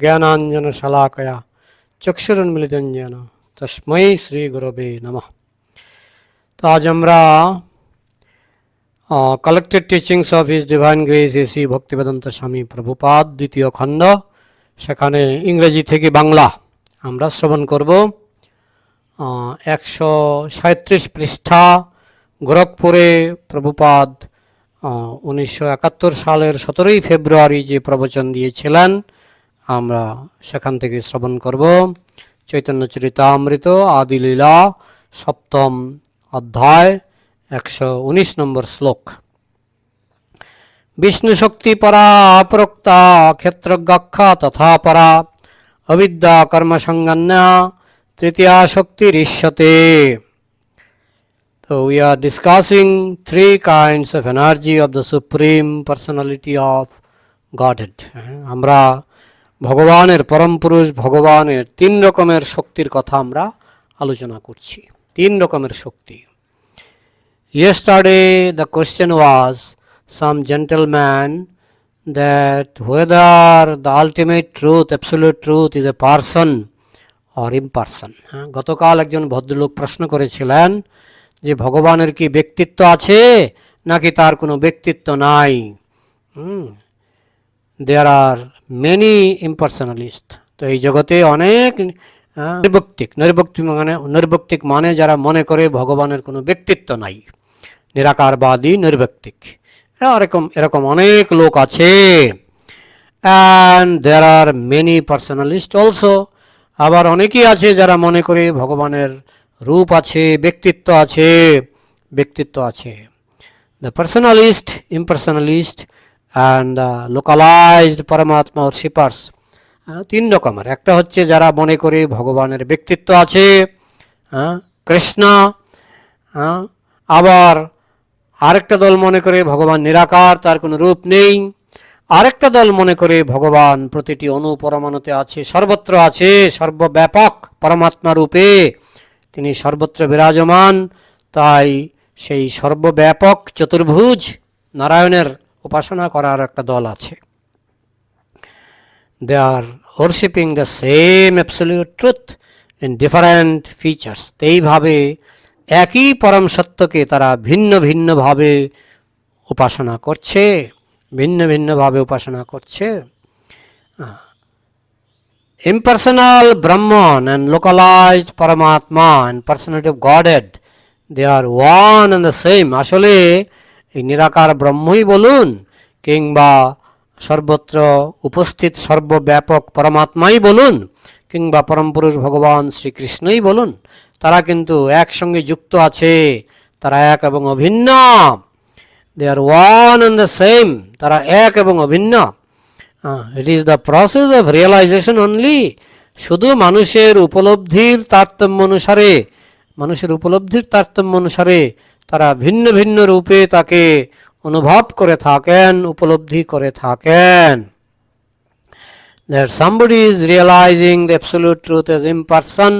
জ্ঞানাঞ্জনশলাকয়া চক্ষুরুন্মিলিतं যেন তস্मै শ্রী নমঃ তো আজ আমরা collected teachings of his divine grace A C Bhaktivedanta Swami Prabhupada দ্বিতীয় খণ্ড সেখানে ইংরেজি থেকে বাংলা আমরা শ্রবণ করব। একশো সাঁত্রিশ পৃষ্ঠা, গোরখপুরে প্রভুপাদ উনিশশো একাত্তর সালের সতেরোই ফেব্রুয়ারি যে প্রবচন দিয়েছিলেন, আমরা সেখান থেকে শ্রবণ করব। চৈতন্য চরিতামৃত আদিলীলা সপ্তম অধ্যায়, একশো উনিশ নম্বর শ্লোক। বিষ্ণু শক্তি পরা অপরোক্তা ক্ষেত্রজ্ঞা তথা পরা, অবিদ্যা কর্মসঙ্গন্যা তৃতীয়া শক্তির ইষ্যতে So we are discussing three kinds of energy of the Supreme Personality of Godhead. আমরা ভগবানের পরম পুরুষ ভগবানের তিন রকমের শক্তির কথা আমরা আলোচনা করছি তিন রকমের শক্তি Yesterday the question was some gentleman that whether the ultimate truth, absolute truth is a person or imperson. হ্যাঁ, গতকাল একজন ভদ্রলোক প্রশ্ন করেছিলেন যে ভগবানের কি ব্যক্তিত্ব আছে নাকি তার কোনো ব্যক্তিত্ব নাই? দেয়ার আর মেনি ইম্পার্সোনালিস্ট তো এই জগতে অনেক আহ, নৈর্ব্যক্তিক নৈর্ব্যক্তিক মানে নৈর্ব্যক্তিক মানে যারা মনে করে ভগবানের কোনো ব্যক্তিত্ব নাই। নিরাকারবাদী নৈর্ব্যক্তিক হ্যাঁ, এরকম এরকম অনেক লোক আছে। And there are many personalist also আবার অনেকেই আছে যারা মনে করে ভগবানের রূপ আছে, ব্যক্তিত্ব আছে ব্যক্তিত্ব আছে। The personalist impersonalist and the localized Paramatma shippers তিন রকমের। একটা হচ্ছে যারা মনে করে ভগবানের ব্যক্তিত্ব আছে কৃষ্ণ আবার আরেকটা দল মনে করে ভগবান নিরাকার, তার কোনো রূপ নেই। আরেকটা দল মনে করে ভগবান প্রতিটি অনুপরমাণুতে আছে, সর্বত্র আছে, সর্বব্যাপক পরমাত্মা রূপে। তিনি সর্বত্র বিরাজমান, তাই সেই সর্বব্যাপক চতুর্ভুজ নারায়ণের উপাসনা করার একটা দল আছে। They are worshipping the same absolute truth in different features. এইভাবে একই পরম সত্যকে তারা ভিন্ন ভিন্নভাবে উপাসনা করছে, ভিন্ন ভিন্নভাবে উপাসনা করছে। Impersonal Brahman and localized Paramatma and personality of Godhead, they are one and the same. আসলে এই নিরাকার ব্রহ্মই বলুন কিংবা সর্বত্র উপস্থিত সর্বব্যাপক পরমাত্মাই বলুন কিংবা পরম পুরুষ ভগবান শ্রীকৃষ্ণই বলুন তারা কিন্তু একসঙ্গে যুক্ত আছে তারা এক এবং অভিন্ন they are one and the same তারা এক এবং অভিন্ন it is the process of realization only শুধু মানুষের উপলব্ধির তারতম্য অনুসারে মানুষের উপলব্ধির তারতম্য অনুসারে তারা ভিন্ন ভিন্ন রূপে তাকে অনুভব করে থাকেন উপলব্ধি করে থাকেন। That somebody is realizing the absolute truth as imperson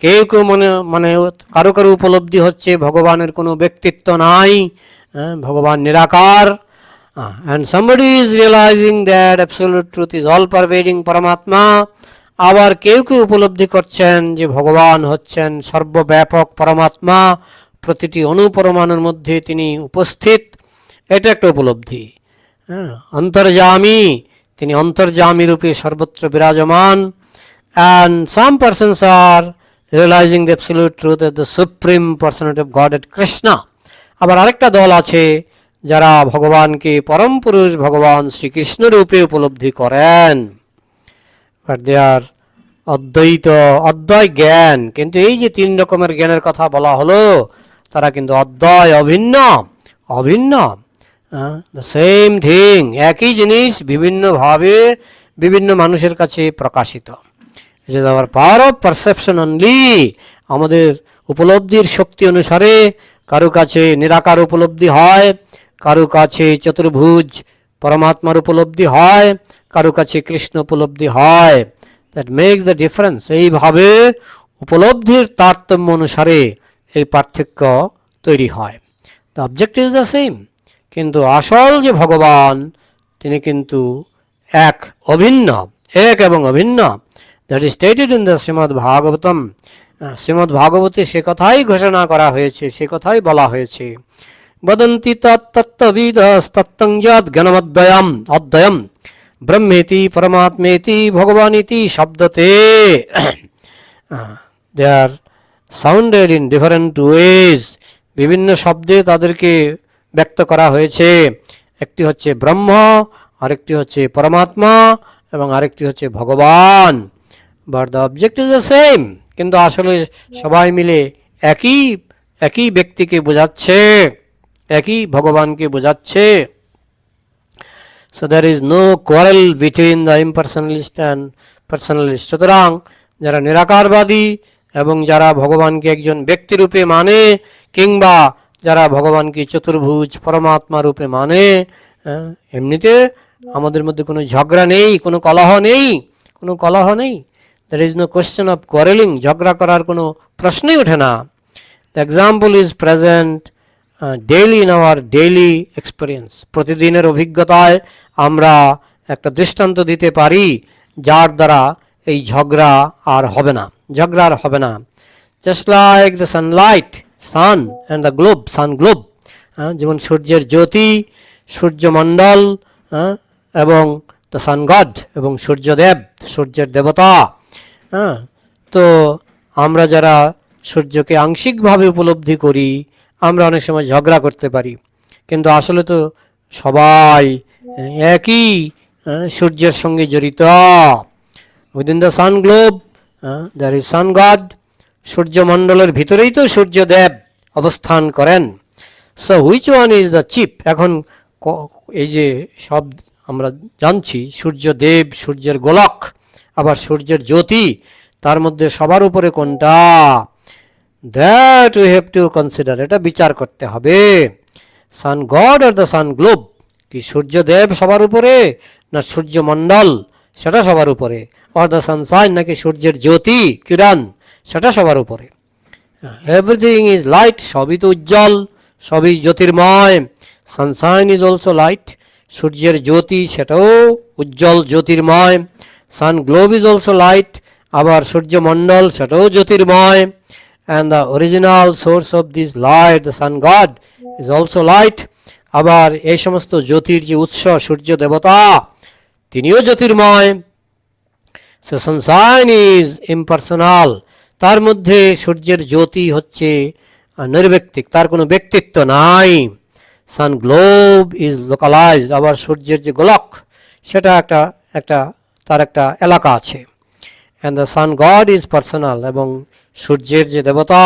কেউ কেউ মনে মানে কারও কারও উপলব্ধি হচ্ছে ভগবানের কোনো ব্যক্তিত্ব নাই হ্যাঁ, ভগবান নিরাকার and somebody is realizing that absolute truth is all pervading পরমাত্মা আবার কেউ কেউ উপলব্ধি করছেন যে ভগবান হচ্ছেন সর্বব্যাপক পরমাত্মা প্রতিটি অনুপরমাণুর মধ্যে তিনি উপস্থিত। এটা একটা উপলব্ধি। হ্যাঁ অন্তর্যামী। তিনি অন্তর্যামী রূপে সর্বত্র বিরাজমান। And some persons are realizing the absolute truth at the supreme personality of God at Krishna আবার আরেকটা দল আছে যারা ভগবানকে পরম পুরুষ ভগবান শ্রীকৃষ্ণ রূপে উপলব্ধি করেন। দেয়ার অদ্বৈত, অদ্বয় জ্ঞান। কিন্তু এই যে তিন রকমের জ্ঞানের কথা বলা হলো, তারা কিন্তু অদ্বয়, অভিন্ন অভিন্ন। সেম থিং একই জিনিস বিভিন্নভাবে বিভিন্ন মানুষের কাছে প্রকাশিত। Is power of perception only আমাদের উপলব্ধির শক্তি অনুসারে কারও কাছে নিরাকার উপলব্ধি হয়। কারও কাছে চতুর্ভুজ পরমাত্মার উপলব্ধি হয়, কারও কাছে কৃষ্ণ উপলব্ধি হয়। দ্যাট মেক দ্য ডিফারেন্স এইভাবে উপলব্ধির তারতম্য অনুসারে এই পার্থক্য তৈরি হয়। The object is the same কিন্তু আসল যে ভগবান, তিনি কিন্তু এক অভিন্ন, এক এবং অভিন্ন। That is stated in the Shrimad Bhagavatam Shrimad ভাগবতে সে কথাই ঘোষণা করা হয়েছে, সে কথাই বলা হয়েছে। বদন্তি জ্ঞানমদ্বয়ম অদ্বয়ম ব্রহ্মেতি পরমাত্মেতি ভগবানিতি শব্দতে they are sounded in different ways বিভিন্ন শব্দে তাদেরকে ব্যক্ত করা হয়েছে। একটি হচ্ছে ব্রহ্ম, আরেকটি হচ্ছে পরমাত্মা, এবং আরেকটি হচ্ছে ভগবান। But the object is the same কিন্তু আসলে সবাই মিলে একই একই ব্যক্তিকে বোঝাচ্ছে। একই ভগবানকে বোঝাচ্ছে। So there is no quarrel between the impersonalist and personalist সুতরাং যারা নিরাকারবাদী এবং যারা ভগবানকে একজন ব্যক্তিরূপে মানে কিংবা যারা ভগবানকে চতুর্ভুজ পরমাত্মা রূপে মানে এমনিতে আমাদের মধ্যে কোনো ঝগড়া নেই, কোনো কলহ নেই, কোনো কলহ নেই। There is no question of quarreling ঝগড়া করার কোনো প্রশ্নই ওঠে না। The example is present daily in our daily experience প্রতিদিনের অভিজ্ঞতায় আমরা একটা দৃষ্টান্ত দিতে পারি, যার দ্বারা এই ঝগড়া আর হবে না। ঝগড়া আর হবে না। Just like the sunlight sun and the globe sun globe যেমন সূর্যের জ্যোতি, সূর্যমণ্ডল এবং দ্য সান গড এবং সূর্যদেব, সূর্যের দেবতা। হ্যাঁ তো আমরা যারা সূর্যকে আংশিকভাবে উপলব্ধি করি আমরা অনেক সময় ঝগড়া করতে পারি। কিন্তু আসলে তো সবাই একই সূর্যের সঙ্গে জড়িত। Within the sun globe there is sun god সূর্যমণ্ডলের ভিতরেই তো সূর্যদেব অবস্থান করেন। So which one is the chief এখন এই যে সব আমরা জানছি, সূর্যদেব, সূর্যের গোলক, আবার সূর্যের জ্যোতি, তার মধ্যে সবার উপরে কোনটা? That we have to consider এটা বিচার করতে হবে। সান গড আর দ্য সান গ্লোব কি সূর্যদেব সবার উপরে না সূর্যমণ্ডল? সেটা সবার উপরে। অর দ্য সানসাইন নাকি সূর্যের জ্যোতি, কিরণ? সেটা সবার উপরে। এভরিথিং ইজ লাইট সবই তো উজ্জ্বল, সবই জ্যোতির্ময়। সানসাইন ইজ অলসো লাইট সূর্যের জ্যোতি সেটাও উজ্জ্বল, জ্যোতির্ময়। Sun globe is also light আবার সূর্যমণ্ডল সেটাও জ্যোতির্ময়। And the original source of this light the sun god is also light আবার এই সমস্ত জ্যোতির যে উৎস, সূর্য দেবতা, তিনিও জ্যোতির্ময়। সো সানসাইন ইজ ইম্পার্সোনাল তার মধ্যে সূর্যের জ্যোতি হচ্ছে নির্ব্যক্তিক, তার কোনো ব্যক্তিত্ব নাই। সান গ্লোব ইজ লোকালাইজ আবার সূর্যের যে গোলক, সেটা একটা একটা, তার একটা এলাকা আছে। And the sun god is personal এবং সূর্যের যে দেবতা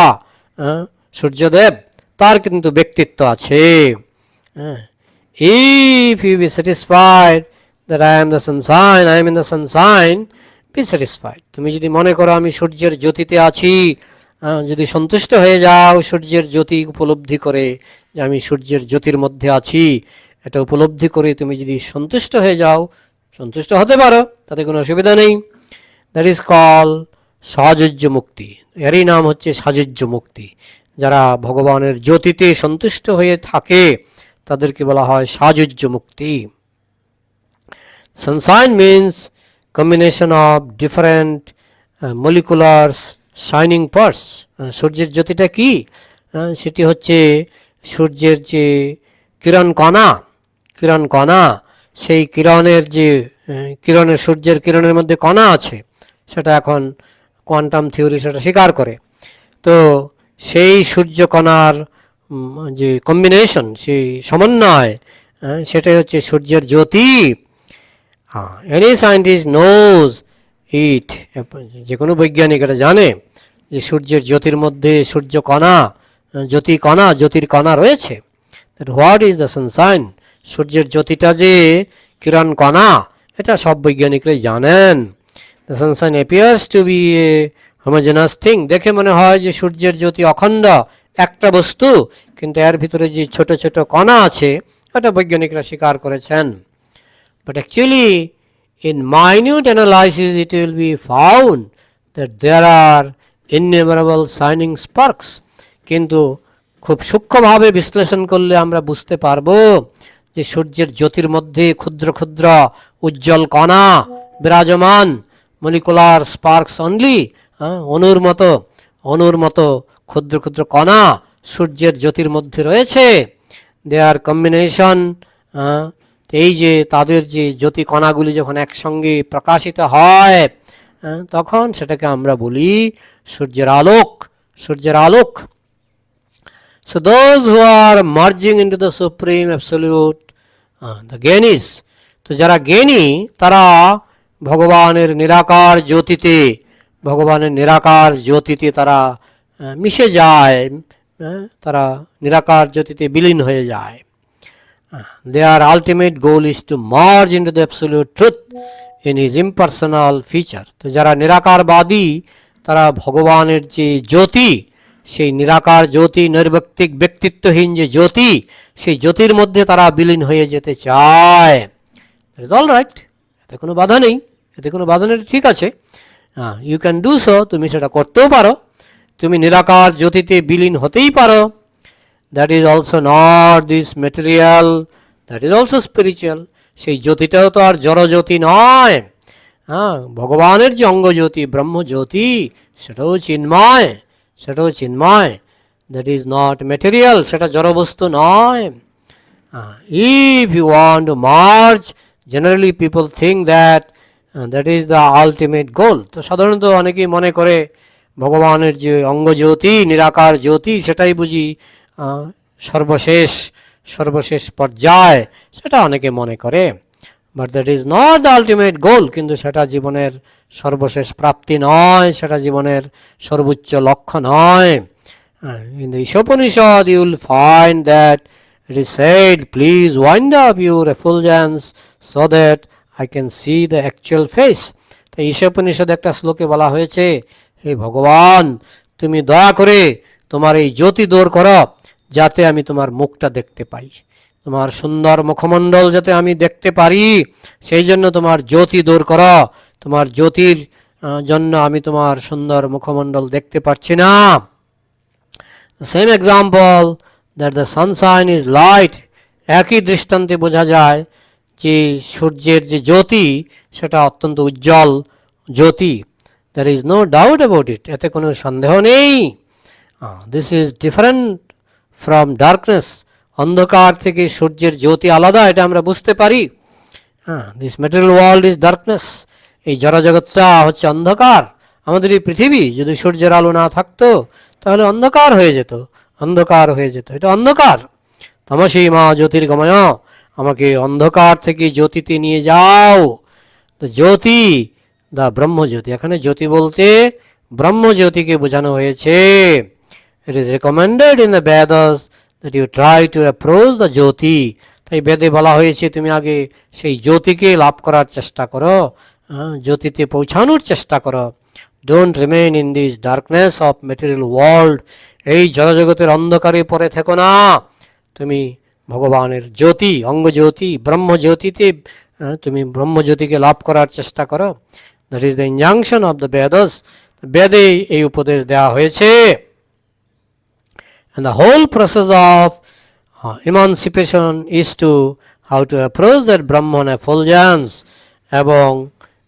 আহ, সূর্যদেব তার কিন্তু ব্যক্তিত্ব আছে। If you be satisfied that I am the sunshine I am in the sunshine be satisfied তুমি যদি মনে করো আমি সূর্যের জ্যোতিতে আছি যদি সন্তুষ্ট হয়ে যাও সূর্যের জ্যোতি উপলব্ধি করে যে আমি সূর্যের জ্যোতির মধ্যে আছি এটা উপলব্ধি করে তুমি যদি সন্তুষ্ট হয়ে যাও সন্তুষ্ট হতে পারো তাতে কোনো অসুবিধা নেই। দ্যাট ইজ কল সাহচর্য মুক্তি এরই নাম হচ্ছে সাহচর্য মুক্তি যারা ভগবানের জ্যোতিতে সন্তুষ্ট হয়ে থাকে তাদেরকে বলা হয় সাহচর্য মুক্তি Sunshine means combination of different uh, shining parts. Uh, সূর্যের জ্যোতিটা কি? Uh, সেটি হচ্ছে সূর্যের যে কিরণ কণা কিরণ কণা সেই কিরণের যে কিরণের সূর্যের কিরণের মধ্যে কণা আছে সেটা এখন কোয়ান্টাম থিওরি সেটা স্বীকার করে। তো সেই সূর্যকণার যে কম্বিনেশন সেই সমন্বয় আহ, সেটাই হচ্ছে সূর্যের জ্যোতি। এনি সায়েন্টিস্ট নোজ ইট যে কোনো বৈজ্ঞানিক এটা জানে যে সূর্যের জ্যোতির মধ্যে সূর্য কণা জ্যোতি কণা জ্যোতির কণা রয়েছে হোয়াট ইজ দ্য সানসাইন সূর্যের জ্যোতিটা যে কিরণ কণা এটা সব বৈজ্ঞানিকরাই জানেন। The sunshine appears to be a homogeneous thing দেখে মনে হয় যে সূর্যের জ্যোতি অখণ্ড একটা বস্তু কিন্তু এর ভিতরে যে ছোট ছোট কণা আছে এটা বৈজ্ঞানিকরা স্বীকার করেছেন। But actually, in minute analysis, it will be found that there are innumerable shining sparks. কিন্তু খুব সূক্ষ্মভাবে বিশ্লেষণ করলে আমরা বুঝতে পারব যে সূর্যের জ্যোতির মধ্যে ক্ষুদ্র ক্ষুদ্র উজ্জ্বল কণা বিরাজমান। মলিকুলার স্পার্কস অনলি অনুর মতো অনুর মতো ক্ষুদ্র ক্ষুদ্র কণা সূর্যের জ্যোতির মধ্যে রয়েছে। দেয়ার কম্বিনেশন এই যে তাদের যে জ্যোতি কণাগুলি যখন একসঙ্গে প্রকাশিত হয় তখন সেটাকে আমরা বলি সূর্যের আলোক সূর্যের আলোক। So those who are merging into the supreme absolute, uh, the জ্ঞানীস তো যারা জ্ঞানী তারা ভগবানের নিরাকার জ্যোতিতে, ভগবানের নিরাকার জ্যোতিতে তারা মিশে যায় তারা নিরাকার জ্যোতিতে বিলীন হয়ে যায়। their ultimate goal is to merge into the absolute truth in his impersonal feature. তো যারা নিরাকারবাদী, তারা ভগবানের যে জ্যোতি, সেই নিরাকার জ্যোতি, নৈর্ব্যক্তিক ব্যক্তিত্বহীন যে জ্যোতি, সেই জ্যোতির মধ্যে তারা বিলীন হয়ে যেতে চায়। অল রাইট এতে কোনো বাধা নেই। এতে কোনো বাধা ঠিক আছে। হ্যাঁ ইউ ক্যান ডু সো তুমি সেটা করতেও পারো। তুমি নিরাকার জ্যোতিতে বিলীন হতেই পারো। That is also not this material that is also spiritual সেই জ্যোতিটাও তো আর জড়জ্যোতি নয়। হ্যাঁ ভগবানের যে অঙ্গজ্যোতি ব্রহ্মজ্যোতি, সেটাও চিন্ময় সেটাও চিন্ময়। দ্যাট ইজ নট মেটেরিয়াল সেটা জড়বস্তু নয়। If you want to merge generally people think that that is the ultimate goal তো সাধারণত অনেকেই মনে করে ভগবানের যে অঙ্গজ্যোতি, নিরাকার জ্যোতি, সেটাই বুঝি সর্বশেষ সর্বশেষ পর্যায়, সেটা অনেকে মনে করে। But that is not the ultimate goal কিন্তু সেটা জীবনের সর্বশেষ প্রাপ্তি নয়, সেটা জীবনের সর্বোচ্চ লক্ষ্য নয়। In the Ishopanishad, you find that it it said please please wind up your so so that can see the the face. তাই ঈশোপনিষদে একটা শ্লোকে বলা হয়েছে, হে ভগবান, তুমি দয়া করে তোমার এই জ্যোতি দূর করো, যাতে আমি তোমার মুখটা দেখতে পাই। তোমার সুন্দর মুখমণ্ডল যাতে আমি দেখতে পারি, সেই জন্য তোমার জ্যোতি দূর করো। তোমার জ্যোতির জন্য আমি তোমার সুন্দর মুখমণ্ডল দেখতে পাচ্ছি না। Same example that the sunshine is light একই দৃষ্টান্তে বোঝা যায় যে সূর্যের যে জ্যোতি, সেটা অত্যন্ত উজ্জ্বল জ্যোতি। There is no doubt about it এতে কোনো সন্দেহ নেই। This is different from darkness অন্ধকার থেকে সূর্যের জ্যোতি আলাদা, এটা আমরা বুঝতে পারি। হ্যাঁ this material world is darkness এই জড়জগৎটা হচ্ছে অন্ধকার। আমাদের এই পৃথিবী যদি সূর্যের আলো না থাকতো, তাহলে অন্ধকার হয়ে যেত, অন্ধকার হয়ে যেত, এটা অন্ধকার। তমসী মা জ্যোতির্গময় আমাকে অন্ধকার থেকে জ্যোতিতে নিয়ে যাও। তো জ্যোতি দা ব্রহ্মজ্যোতি। এখানে জ্যোতি বলতে ব্রহ্মজ্যোতিকে বোঝানো হয়েছে। It is recommended in the Vedas that you try to approach the jyoti. তাই বেদে বলা হয়েছে তুমি আগে সেই জ্যোতিকে লাভ করার চেষ্টা করো। হ্যাঁ, জ্যোতিতে পৌঁছানোর চেষ্টা করো। Don't remain in this darkness of material world এই জড়জগতের অন্ধকারে পড়ে থেকো না। তুমি ভগবানের জ্যোতি অঙ্গজ্যোতি ব্রহ্মজ্যোতিতে তুমি ব্রহ্মজ্যোতিকে লাভ করার চেষ্টা করো। That is the injunction of the Vedas বেদে এই উপদেশ দেওয়া হয়েছে। Whole process of uh, emancipation is to how to approach that Brahman effulgence. এবং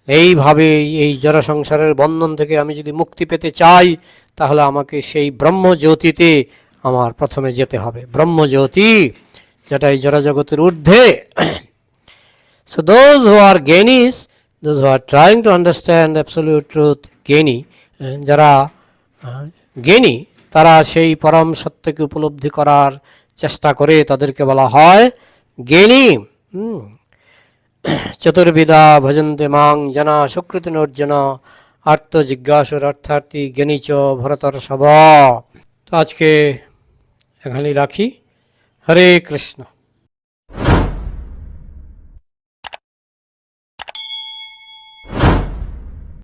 এইভাবে এই জড় সংসারের বন্ধন থেকে আমি যদি মুক্তি পেতে চাই তাহলে আমাকে সেই ব্রহ্মজ্যোতিতে আমার প্রথমে যেতে হবে। ব্রহ্মজ্যোতি। যেটা এই জড়জগতের ঊর্ধ্বে। So who are gainees, those who are trying to understand absolute truth, জ্ঞানী আহ, যারা জ্ঞানী তারা সেই পরম সত্যকে উপলব্ধি করার চেষ্টা করে তাদেরকে বলা হয় জ্ঞানী। চতুর্বিদা ভজন্তে মাং জনা সুকৃতি অর্জুন আর্ত জিজ্ঞাসুর অর্থার্থী জ্ঞানী চ ভরতর সব। তো আজকে এখানেই রাখি। হরে কৃষ্ণ